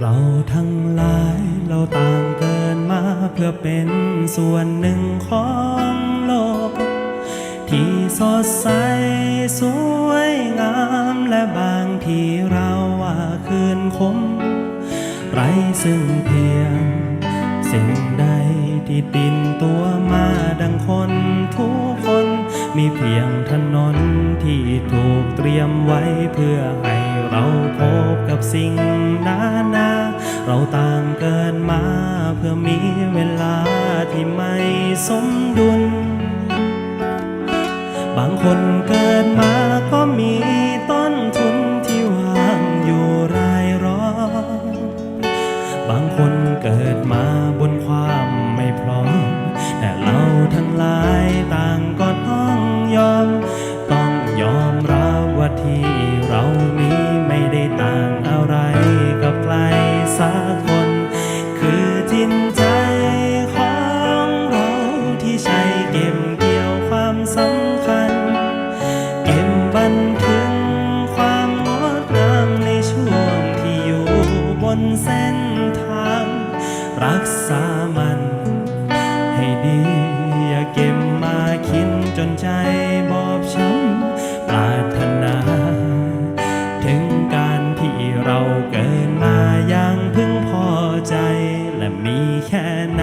เราทั้งหลายเราต่างเกินมาเพื่อเป็นส่วนหนึ่งของโลก ที่สดใสสวยงามและบางทีเราว่าคืนคม ไรซึ่งเพียง สิ่งใดที่ดินตัวมาดังคนทุกคน มีเพียงถนนที่ถูกเตรียมไว้เพื่อให้เราพบกับสิ่งนานา เราต่างเกินมาเพื่อมีเวลาที่ไม่สมดุล บางคนเกินมา เส้นทาง รักษามัน ให้ดี อย่าเก็บมาคิดจนใจบอบช้ำปรารถนา ถึงการที่เราเกิดมาอย่างพึงพอใจ และมีแค่ไหน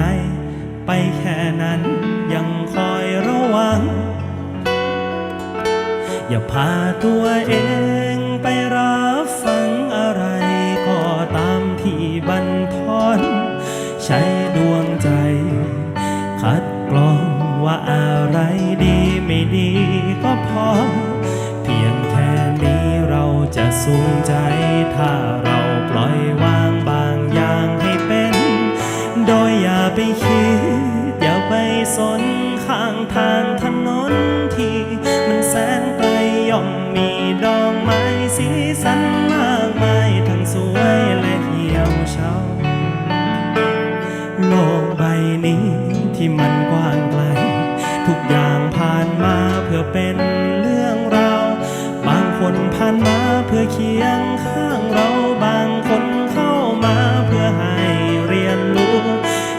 ไปแค่นั้นยังคอยระวัง อย่าพาตัวเอง ช้ดวงใจ คัดกรองว่าอะไรดีไม่ดีก็พอ เพียงแค่นี้เราจะสูงใจ ถ้าเราปล่อยวางบางอย่างให้เป็น โดยอย่าไปคิด อย่าไปสนข้างทาง ที่มันกว้างไกล ทุกอย่างผ่านมาเพื่อเป็นเรื่องราวบางคนผ่านมาเพื่อเคียงข้างเราบางคนเข้ามาเพื่อให้เรียนรู้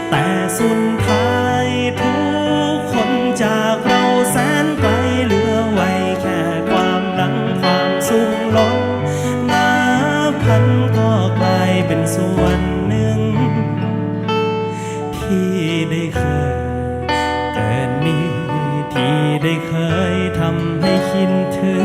แต่สุดท้ายทุกคนจากเราแสนไกลเหลือไว้แค่ความหลังความสูงล้นนับพันก็กลายเป็นส่วนหนึ่ง ที่ได้ ได้เคยทำให้คิดถึง